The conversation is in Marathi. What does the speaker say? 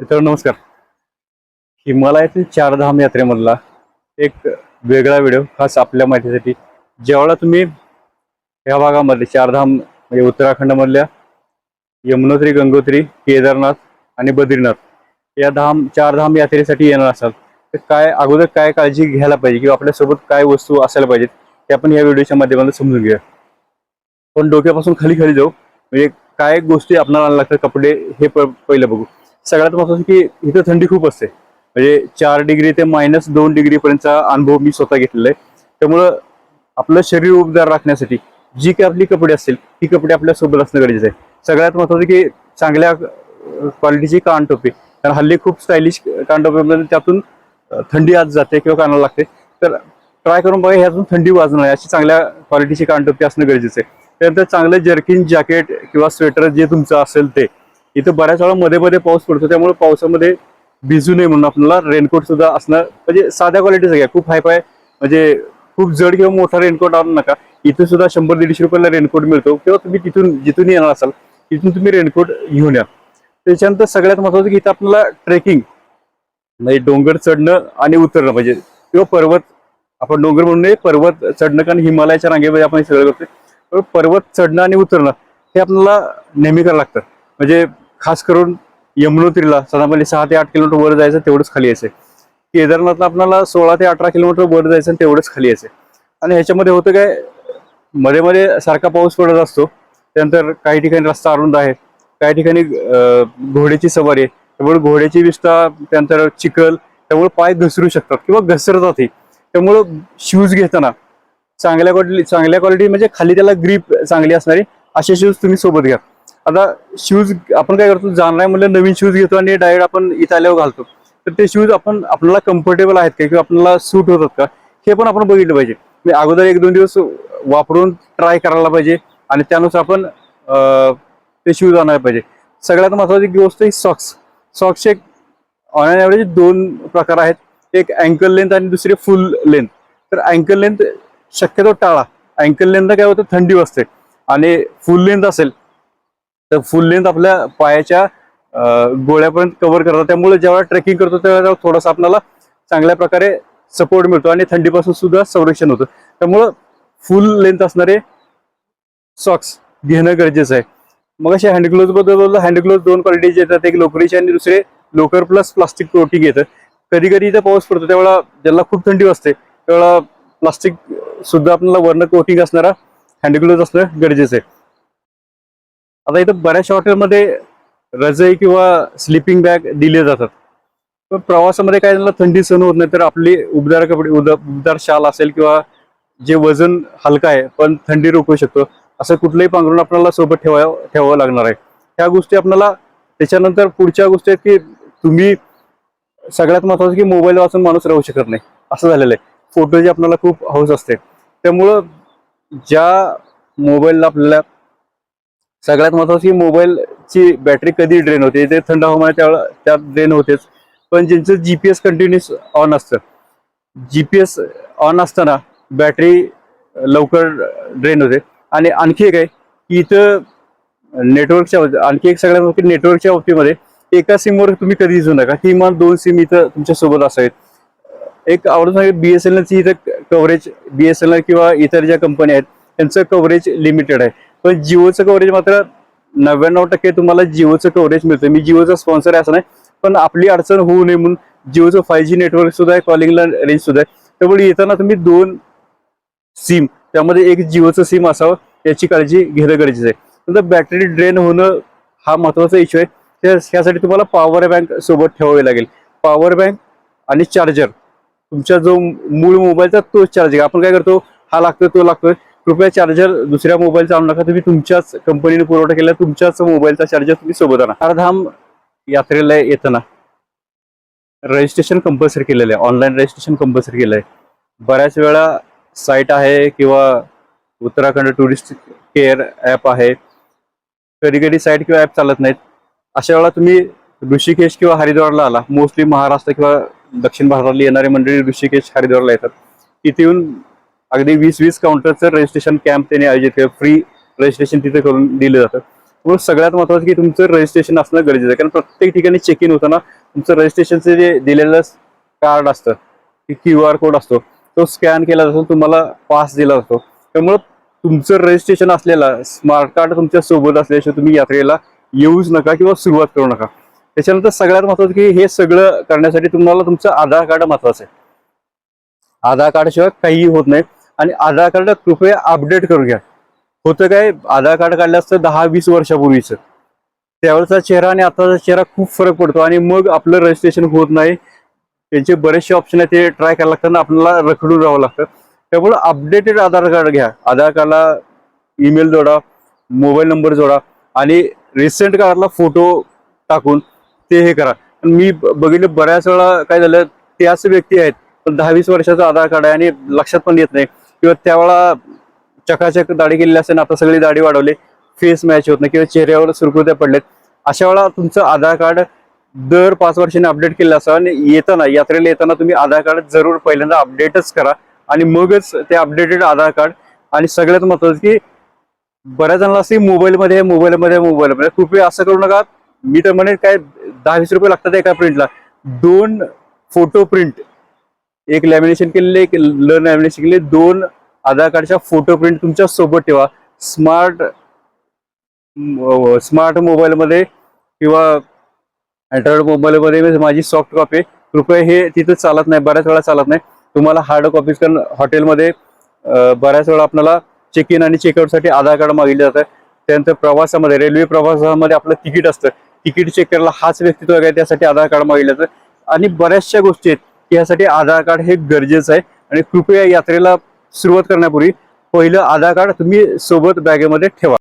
मित्रांनो नमस्कार. हिमालयातील चारधाम यात्रेमधला एक वेगळा व्हिडिओ खास आपल्या माहितीसाठी. ज्यावेळेला तुम्ही ह्या भागामध्ये चारधाम म्हणजे उत्तराखंडमधल्या यमुनोत्री गंगोत्री केदारनाथ आणि बद्रीनाथ या धाम चारधाम यात्रेसाठी येणार असाल तर काय अगोदर काय काळजी घ्यायला पाहिजे किंवा आपल्यासोबत काय वस्तू असायला पाहिजेत ते आपण या व्हिडिओच्या माध्यमातून समजून घेऊया. पण डोक्यापासून खाली खाली जाऊ म्हणजे काय गोष्टी आपणाला लागतात कपडे हे प- पहिलं बघू. सगळ्यात महत्वाचं की इथं थंडी खूप असते. म्हणजे चार डिग्री ते मायनस दोन डिग्री पर्यंतचा अनुभव मी स्वतः घेतलेला आहे. त्यामुळं आपलं शरीर उबदार राखण्यासाठी जी काही आपली कपडे असतील ती कपडे आपल्यासोबत असणं गरजेचं आहे. सगळ्यात महत्वाचं की चांगल्या क्वालिटीची कानटोपी. कारण हल्ली खूप स्टायलिश कानटोपी त्यातून थंडी आत जाते किंवा कानाला लागते. तर ट्राय करून बघा ह्यातून थंडी वाजणार आहे अशी चांगल्या क्वालिटीची कानटोपी असणं गरजेचं आहे. त्यानंतर चांगलं जर्किन जॅकेट किंवा स्वेटर जे तुमचं असेल ते. इथं बऱ्याच वेळा मध्ये मध्ये पाऊस पडतो त्यामुळे पावसामध्ये भिजू नये म्हणून आपल्याला रेनकोट सुद्धा असणं म्हणजे साध्या क्वालिटीचं घ्या. खूप हायफाय म्हणजे खूप जड किंवा मोठा रेनकोट आणू नका. इथं सुद्धा शंभर दीडशे रुपयाला रेनकोट मिळतो. किंवा तुम्ही तिथून जिथून येणार असाल तिथून तुम्ही रेनकोट घेऊन या. त्याच्यानंतर सगळ्यात महत्वाचं की इथं आपल्याला ट्रेकिंग म्हणजे डोंगर चढणं आणि उतरणं म्हणजे किंवा पर्वत आपण डोंगर म्हणून पर्वत चढणं कारण हिमालयाच्या रांगेमध्ये आपण हे सगळं करतो पर्वत चढणं आणि उतरणं हे आपल्याला नेहमी करावं लागतं. म्हणजे खास करून यमुनोत्रीला साधारणपणे सहा ते आठ किलोमीटर वर जायचं तेवढंच खाली यायचं. केदारनाथला आपल्याला सोळा ते अठरा किलोमीटर वर जायचं आणि तेवढंच खाली यायचं. आणि ह्याच्यामध्ये होतं काय मध्ये मध्ये सारखा पाऊस पडत असतो. त्यानंतर काही ठिकाणी रस्ता अरुंद आहे. काही ठिकाणी घोड्याची सवारी आहे. त्यामुळे घोड्याची विस्ता त्यानंतर चिखल त्यामुळे पाय घसरू शकतात किंवा घसरतातही त्यामुळं शूज घेताना चांगल्या क्वालिटी चांगल्या क्वालिटी म्हणजे खाली त्याला ग्रीप चांगली असणारी असे शूज तुम्ही सोबत घ्या. आता शूज आपण काय करतो जाणार म्हणलं नवीन शूज घेतो आणि डायरेक्ट आपण इथं आल्यावर घालतो. तर ते शूज आपण आपल्याला कम्फर्टेबल आहेत का किंवा आपल्याला सूट होतात का हे पण आपण बघितलं पाहिजे. म्हणजे अगोदर एक दोन दिवस वापरून ट्राय करायला पाहिजे आणि त्यानुसार आपण ते शूज आणायला पाहिजे. सगळ्यात महत्वाची गोष्ट ही सॉक्स सॉक्सचे ऑन ॲव्हरेज दोन प्रकार आहेत. एक अँकल लेंथ आणि दुसरी फुल लेंथ तर अँकल लेंथ शक्यतो टाळा. अँकल लेंथ काय होतं? थंडी वाजते आणि फुल लेंथ असेल तर फुल लेंथ आपल्या पायाच्या गोळ्यापर्यंत कव्हर करतात. त्यामुळे जेव्हा ट्रेकिंग करतो तेव्हा थोडासा आपल्याला चांगल्या प्रकारे सपोर्ट मिळतो आणि थंडीपासून सुद्धा संरक्षण होतं. त्यामुळं फुल लेंथ असणारे सॉक्स घेणं गरजेचं आहे. मग असे हँडग्लोव्हबद्दल बोललो हँडग्लोव्ह दोन क्वालिटीचे येतात एक लोकरीचे आणि दुसरे लोकर प्लस प्लास्टिक कोटिंग येतं. कधी कधी इथं पाऊस पडतो त्यावेळेला ज्याला खूप थंडी वाजते त्यावेळा प्लास्टिक सुद्धा आपल्याला वर्ण कोटिंग असणारा हँडग्लोव्ह असणं गरजेचं आहे. आता इथं बऱ्याचशा हॉटेलमध्ये रजई किंवा स्लिपिंग बॅग दिले जातात. पण प्रवासामध्ये काय झालं थंडी सहन होत नाही तर आपली उबदार कपडे उद- उबदार शाल असेल किंवा जे वजन हलका आहे पण थंडी रोखू शकतो. असं कुठलंही पांघरून आपल्याला सोबत ठेवा ठेवावं लागणार आहे. ह्या गोष्टी आपल्याला त्याच्यानंतर पुढच्या गोष्टी आहेत की तुम्ही सगळ्यात महत्वाचं की मोबाईल वाचून माणूस राहू शकत नाही. असं झालेलं आहे. फोटोची आपल्याला खूप हौस असते. त्यामुळं ज्या मोबाईलला आपल्याला सगळ्यात महत्वाची मोबाईलची बॅटरी कधी ड्रेन होते? ते थंड हवामान त्यावेळेला त्यात ड्रेन होतेच. पण ज्यांचं G P S continuous on असतं जी पी एस ऑन असताना बॅटरी लवकर ड्रेन होते. आणि आणखी एक आहे की इथं नेटवर्कच्या आणखी एक सगळ्यात मोठी नेटवर्कच्या बाबतीमध्ये एका सिमवर तुम्ही कधी येऊ नका. किमान दोन सिम इथं तुमच्यासोबत असावेत. एक आवडून एल बीएसएनएलची इथं कव्हरेज बी एस एल किंवा इतर ज्या कंपन्या आहेत त्यांचं कव्हरेज लिमिटेड आहे. पण जिओचं कव्हरेज मात्र नव्याण्णव टक्के तुम्हाला जिओचं कव्हरेज मिळतं मी जिओचा स्पॉन्सर आहे असं नाही पण आपली अडचण होऊ नये म्हणून जिओचं फाय जी नेटवर्क सुद्धा आहे कॉलिंगला रेंज सुद्धा आहे. त्यामुळे येताना तुम्ही दोन सिम त्यामध्ये एक जिओचं सिम असावं याची काळजी घेणं गरजेचं आहे. नंतर बॅटरी ड्रेन होणं हा महत्त्वाचा इश्यू आहे. त्या- त्यासाठी तुम्हाला पॉवर बँक सोबत ठेवावी लागेल. पॉवर बँक आणि चार्जर तुमचा जो मूळ मोबाईलचा तोच चार्जर आपण काय करतो? हा लागतोय तो लागतोय. कृपया चार्जर दुसऱ्या मोबाईलचा आणू नका. तुम्ही तुमच्याच कंपनीने पुरवठा केला तुमच्याच मोबाईलचा चार्जर तुम्ही सोबत आणा. चारधाम यात्रेला येताना रजिस्ट्रेशन कंपल्सरी केलेलं आहे. ऑनलाईन रजिस्ट्रेशन कंपल्सरी केलं आहे बऱ्याच वेळा साईट आहे किंवा उत्तराखंड टुरिस्ट केअर ॲप आहे. कधी कधी साईट किंवा ॲप चालत नाहीत. अशा वेळा तुम्ही ऋषिकेश किंवा हरिद्वारला आला. मोस्टली महाराष्ट्र किंवा दक्षिण भारतातली येणारी मंडळी ऋषिकेश हरिद्वारला येतात. तिथे येऊन अगदी वीस वीस काउंटरचं रजिस्ट्रेशन कॅम्प त्यांनी आयोजित केलं. फ्री रजिस्ट्रेशन तिथे करून दिलं जातं. मग सगळ्यात महत्वाचं की तुमचं रजिस्ट्रेशन असणं गरजेचं आहे. कारण प्रत्येक ठिकाणी चेक इन होताना तुमचं रजिस्ट्रेशनचं जे दिलेलं कार्ड असतं क्यू आर कोड असतो तो स्कॅन केला जातो तुम्हाला पास दिला जातो. त्यामुळं तुमचं रजिस्ट्रेशन असलेला स्मार्ट कार्ड तुमच्यासोबत असल्याशिवाय तुम्ही यात्रेला येऊच नका किंवा सुरुवात करू नका. त्याच्यानंतर सगळ्यात महत्वाचं की हे सगळं करण्यासाठी तुम्हाला तुमचं आधार कार्ड महत्वाचं आहे. आधार कार्डशिवाय काहीही होत नाही. आणि आधार कार्ड कृपया अपडेट करून घ्या. होतं काय आधार कार्ड काढलं असतं दहा वीस वर्षापूर्वीचं. त्यावेळेचा चेहरा आणि आताचा चेहरा खूप फरक पडतो आणि मग आपलं रजिस्ट्रेशन होत नाही. त्यांचे बरेचसे ऑप्शन आहेत ते ट्राय करायला लागतात आणि आपल्याला रखडून राहावं लागतं. त्यामुळे अपडेटेड आधार कार्ड घ्या. आधार कार्डला ईमेल जोडा मोबाईल नंबर जोडा आणि रिसेंट कार्डला फोटो टाकून ते हे करा. मी ब- बघितलं बऱ्याच वेळा काय झालं ते असे व्यक्ती आहेत पण दहा वीस वर्षाचा आधार कार्ड आहे आणि लक्षात पण येत नाही. किंवा त्यावेळा चकाचक दाढी केलेली असेल आता सगळी दाढी वाढवली फेस मॅच होत नाही किंवा चेहऱ्यावर सुरकुत्या पडलेत. अशा वेळा तुमचं आधार कार्ड दर पाच वर्षांनी अपडेट केलं असावं आणि येताना यात्रेला येताना तुम्ही आधार कार्ड जरूर पहिल्यांदा अपडेटच करा आणि मगच ते अपडेटेड आधार कार्ड आणि सगळ्यात महत्वाचं की बऱ्याच जणांना असते मोबाईलमध्ये मोबाईलमध्ये मोबाईलमध्ये. कृपया असं करू नका. मी तर म्हणेन काय दहा वीस रुपये लागतात एका प्रिंटला दोन फोटो प्रिंट एक लॅमिनेशन केलेले एक ल लॅमिनेशन केलेले दोन आधार कार्डच्या फोटो प्रिंट तुमच्यासोबत ठेवा. स्मार्ट स्मार्ट मोबाईलमध्ये किंवा अँड्रॉइड मोबाईलमध्ये माझी सॉफ्ट कॉपी कृपया हे तिथं चालत नाही बऱ्याच वेळा चालत नाही. तुम्हाला हार्ड कॉपीज कारण हॉटेलमध्ये बऱ्याच वेळा आपल्याला चेक इन आणि चेकआउटसाठी आधार कार्ड मागितलं जातं त्यानंतर प्रवासामध्ये रेल्वे प्रवासामध्ये आपलं तिकीट असतं. तिकीट चेक करायला हाच व्यक्तित्व आहे त्यासाठी आधार कार्ड मागितलं जातं. आणि बऱ्याचशा गोष्टी आहेत. यासाठी आधार कार्ड हे गरजेचं आहे. आणि कृपया यात्रेला सुरुवात करण्यापूर्वी पहिलं आधार कार्ड तुम्ही सोबत बॅगेमध्ये ठेवा.